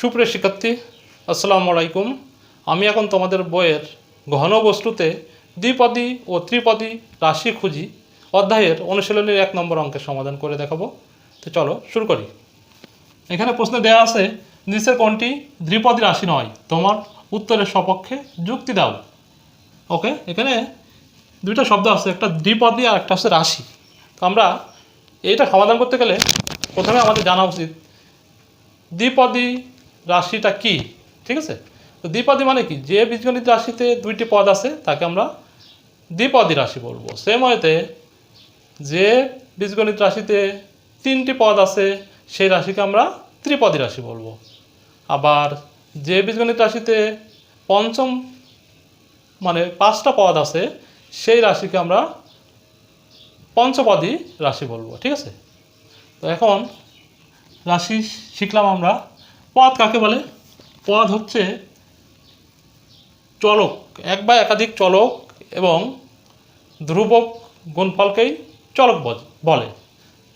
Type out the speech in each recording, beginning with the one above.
সুপ্রিয় শিক্ষার্থী, আসসালামু আলাইকুম। আমি এখন তোমাদের বইয়ের ঘন বস্তুতে দ্বিপদী ও ত্রিপদী রাশি খুঁজি, অধ্যায়ের অনুশীলনের এক নম্বর অঙ্কের সমাধান করে দেখাবো। তো চলো শুরু করি। এখানে প্রশ্ন দেওয়া আছে, নিচের কোনটি দ্বিপদী রাশি নয়? তোমার উত্তরের সপক্ষে যুক্তি দাও। ওকে, এখানে দুইটা শব্দ আছে, একটা দ্বিপদী আর একটা হচ্ছে রাশি। তো আমরা এইটা সমাধান করতে গেলে প্রথমে আমাদের জানা উচিত, দ্বিপদী রাশিটা কি? ঠিক আছে? তো দ্বিপদী মানে কি? যে বীজগণিত রাশিতে দুইটি পদ আছে, তাকে আমরা দ্বিপদী রাশি বলব। সেম ওয়েতে যে বীজগণিত রাশিতে তিনটি পদ আছে, সেই রাশিকে আমরা ত্রিপদী রাশি বলব। আবার যে বীজগণিত রাশিতে পঞ্চম মানে পাঁচটা পদ আছে, সেই রাশিকে আমরা পঞ্চপদী রাশি বলব। ঠিক আছে? তো এখন রাশি শিখলাম আমরা। পদ কাকে বলে? পদ হচ্ছে চলক, এক বা একাধিক চলক এবং ধ্রুবক গুণফলকেই চলক বলে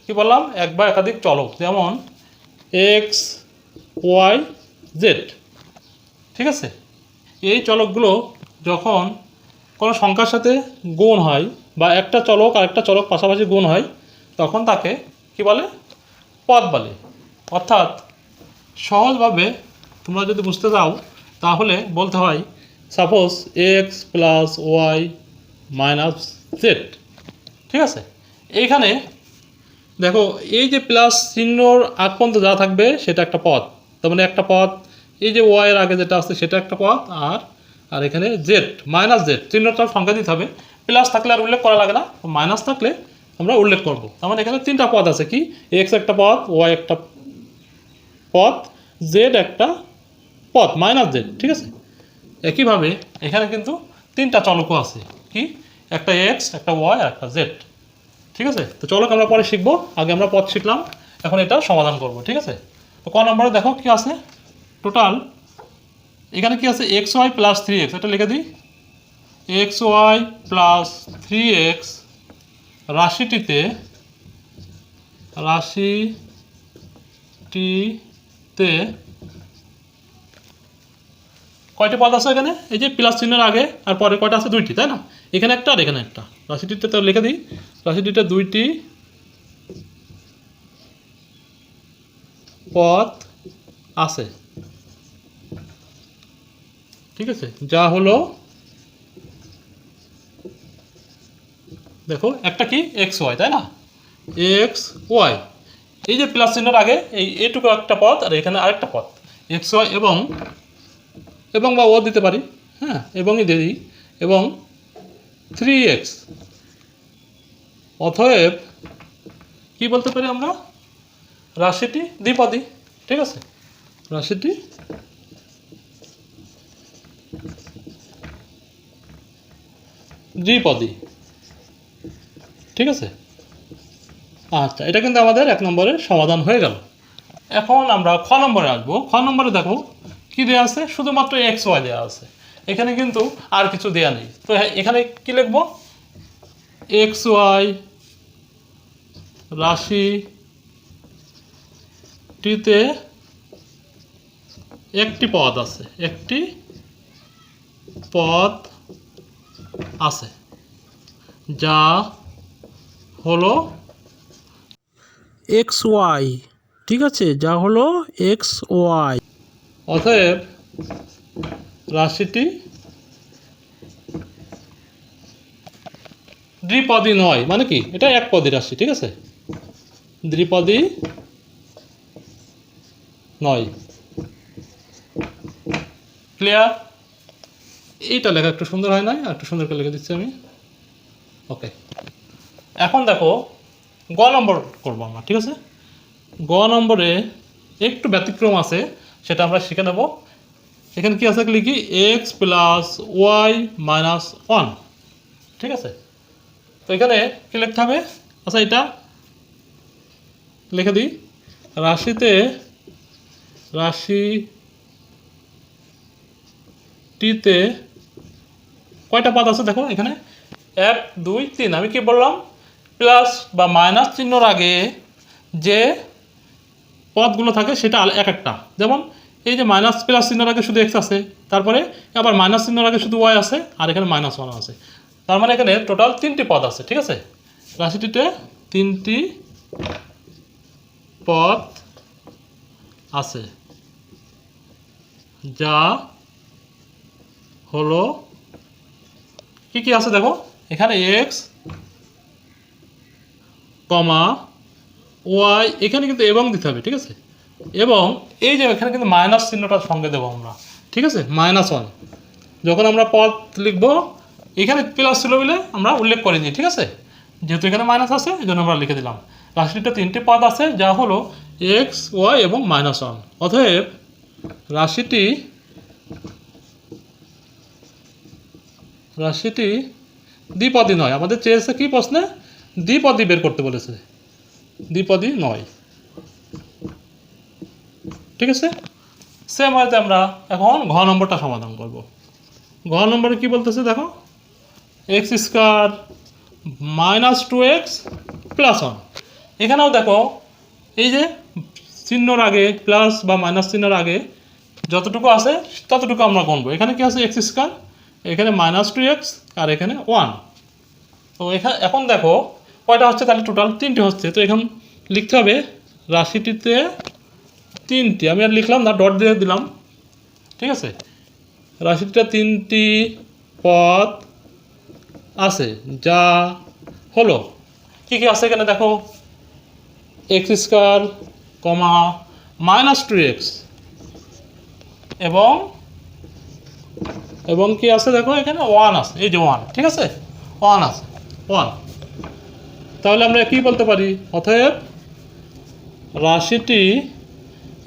কি বললাম? এক বা একাধিক চলক, যেমন এক্স ওয়াই জেড ঠিক আছে? এই চলকগুলো যখন কোনো সংখ্যার সাথে গুণ হয় বা একটা চলক আর একটা চলক পাশাপাশি গুণ হয়, তখন তাকে কি বলে? পদ বলে। অর্থাৎ সহজভাবে তোমরা যদি বুঝতে চাও, তাহলে বলতে হয় suppose x plus y minus z ঠিক আছে? এইখানে দেখো, এই যে প্লাস চিহ্নর আগ পর্যন্ত যা থাকবে, সেটা একটা পথ। তার মানে একটা পথ, এই যে ওয়াইয়ের আগে যেটা আছে, সেটা একটা পথ, আর আর এখানে জেড মাইনাস জেড চিহ্নটা সংখ্যা দিতে হবে। প্লাস থাকলে আর উল্লেখ করা লাগে না। মাইনাস থাকলে আমরা উল্লেখ করব। তার মানে এখানে তিনটা পদ আছে কি? এক্স একটা পদ ওয়াই একটা পদ জেড একটা পদ মাইনাস জেড ঠিক আছে? একইভাবে এখানে কিন্তু তিনটা চলকও আছে। কি? একটা এক্স একটা ওয়াই আর একটা জেড ঠিক আছে? তো চলক আমরা পরে শিখব। আগে আমরা পদ শিখলাম, এখন এটা সমাধান করব, ঠিক আছে? তো ক নম্বরে দেখো কি আছে? টোটাল এখানে কি আছে? X y plus three x এটা লিখে দিই। X y plus three x রাশিটিতে রাশিটিতে কয়টি পদ আছে এখানে? এই যে প্লাস চিহ্নের আগে আর পরে কয়টা আছে দুইটি, তাই না? এখানে একটা আর এখানে একটা। রাশিটিতে তো লিখে দিই। রাশিটিতে দুইটি পথ আছে। ঠিক আছে? যা হলো দেখো, একটা কি? এক্স ওয়াই তাই না? এক্স ওয়াই এই যে প্লাস চিহ্নের আগে এই এটুকু একটা পথ আর এখানে আরেকটা পথ। এক্স ওয়াই এবং এবং বা ও দিতে পারি হ্যাঁ এবংই দিয়ে দিই, এবং থ্রি এক্স অতএব কী বলতে পারি আমরা? রাশিটি দ্বিপদী, ঠিক আছে? রাশিটি দ্বিপদী, ঠিক আছে? আচ্ছা এটা কিন্তু আমাদের এক নম্বরের সমাধান হয়ে গেল। এখন আমরা খ নম্বরে আসব। খ নম্বরে দেখো কি দেওয়া আছে? শুধুমাত্র এক্স ওয়াই দেওয়া আছে। এখানে কিন্তু আর কিছু দেওয়া নেই। তো হ্যাঁ, এখানে কি লিখব? এক্স ওয়াই রাশি টিতে একটি পদ আছে। একটি পদ আছে যা হলো এক্স ওয়াই, ঠিক আছে? যা হলো এক্স ওয়াই। অতএব রাশিটি দ্বিপদী নয় মানে কি? এটা এক পদী রাশি, ঠিক আছে? দ্বিপদী নয়। ক্লিয়ার এইটা লেখা একটু সুন্দর হয় আর একটু সুন্দর করে লিখে দিচ্ছি আমি। ওকে এখন দেখো গ নম্বর করব আমরা, ঠিক আছে? গ নম্বরে একটু ব্যতিক্রম আছে, সেটা আমরা শিখে নেব। এখানে কি আছে? লিখি x plus y minus one ঠিক আছে? তো এখানে কি লিখতে হবে? আচ্ছা এটা লিখে দিই। রাশিতে, রাশিটিতে কয়টা পাত আছে দেখো এখানে? এক, দুই, তিন, আমি কি বললাম? প্লাস বা মাইনাস চিহ্নর আগে যে পদগুলো থাকে সেটা এক একটা। যেমন এই যে মাইনাস প্লাস চিহ্নের আগে শুধু এক্স আছে, তারপরে আবার মাইনাস চিহ্নের আগে শুধু ওয়াই আছে, আর এখানে মাইনাস ওয়ান আছে। তার মানে এখানে টোটাল তিনটি পদ আছে, ঠিক আছে? রাশিটিতে তিনটি পদ আছে, যা হলো কি কি আছে দেখো? এখানে এক্স কমা, ওয়াই, এখানে কিন্তু এবং দিতে হবে, ঠিক আছে? এবং এই যে এখানে কিন্তু মাইনাস চিহ্নটার সঙ্গে দেবো আমরা, ঠিক আছে? মাইনাস ওয়ান যখন আমরা পদ লিখব, এখানে প্লাস ছিল বলে আমরা উল্লেখ করে দিই ঠিক আছে? যেহেতু এখানে মাইনাস আছে, এই জন্য আমরা লিখে দিলাম। রাশিটিতে তিনটি পদ আছে, যা হলো এক্স ওয়াই এবং মাইনাস ওয়ান অতএব রাশিটি রাশিটি দ্বিপদী নয়। আমাদের চেয়েছে কি প্রশ্নে? দ্বিপদী বের করতে বলেছে। দ্বিপদী নয়। ঠিক আছে? সেম হয়তো আমরা এখন ঘ নম্বরটা সমাধান করব। ঘ নম্বরে কি বলতেছে দেখো? X square minus two x plus one এখানেও দেখো, এই যে চিহ্নর আগে প্লাস বা মাইনাস চিহ্নর আগে যতটুকু আছে ততটুকু আমরা গণবো এখানে কি আছে এক্স স্কোয়ার এখানে মাইনাস টু এক্স আর এখানে ওয়ান তো এখানে এখন দেখো কয়টা হচ্ছে? তাহলে টোটাল তিনটে হচ্ছে। তো এখন লিখতে হবে, রাশিটিতে তিনটি। আমি আর লিখলাম না ডট দিয়ে দিলাম। ঠিক আছে? রাশিটিতে তিনটি পদ আছে, যা হলো। কী কী আছে এখানে দেখো? X square comma minus two x এবং এবং কি আছে দেখো? এখানে ওয়ান আছে। এই যে ওয়ান ঠিক আছে? ওয়ান আছে। ওয়ান তাহলে আমরা কি বলতে পারি? অতএব রাশিটি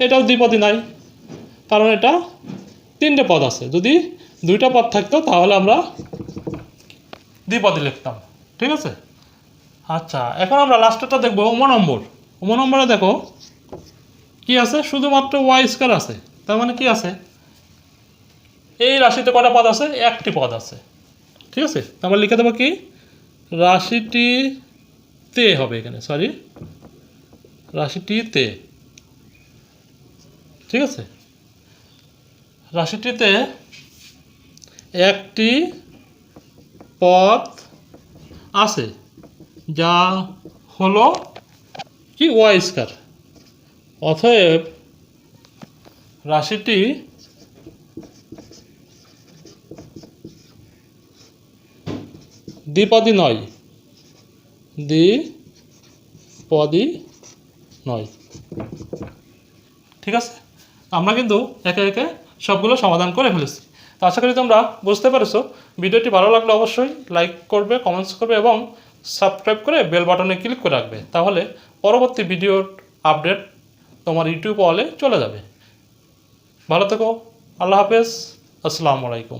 এটাও দ্বিপদী নাই, কারণ এটা তিনটে পদ আছে। যদি দুইটা পদ থাকতো, তাহলে আমরা দ্বিপদী লিখতাম। ঠিক আছে? আচ্ছা এখন আমরা লাস্টেরটা দেখব উম নম্বর। উম নম্বরে দেখো, কি আছে? শুধুমাত্র ওয়াই স্কোয়ার আছে। তার মানে কি আছে? এই রাশিতে কটা পদ আছে? একটি পদ আছে। ঠিক আছে? আমরা লিখে দেবো কি? রাশিটিতে হবে এখানে সরি রাশিটি তে। ঠিক আছে? রাশিটিতে একটি পথ আছে, যা হলো কি? Y square. অতএব রাশিটি দ্বিপদী নয়। দ্বিপদী নয়। ঠিক আছে? আমরা কিন্তু একে একে সবগুলো সমাধান করে ফেলেছি। তো আশা করি তোমরা বুঝতে পেরেছ। ভিডিওটি ভালো লাগলে অবশ্যই লাইক করবে কমেন্টস করবে এবং সাবস্ক্রাইব করে বেল বাটনে ক্লিক করে রাখবে। তাহলে পরবর্তী ভিডিওর আপডেট তোমার ইউটিউব ওয়ালে চলে যাবে। ভালো থেকো। আল্লাহ হাফেজ। আসসালামু আলাইকুম।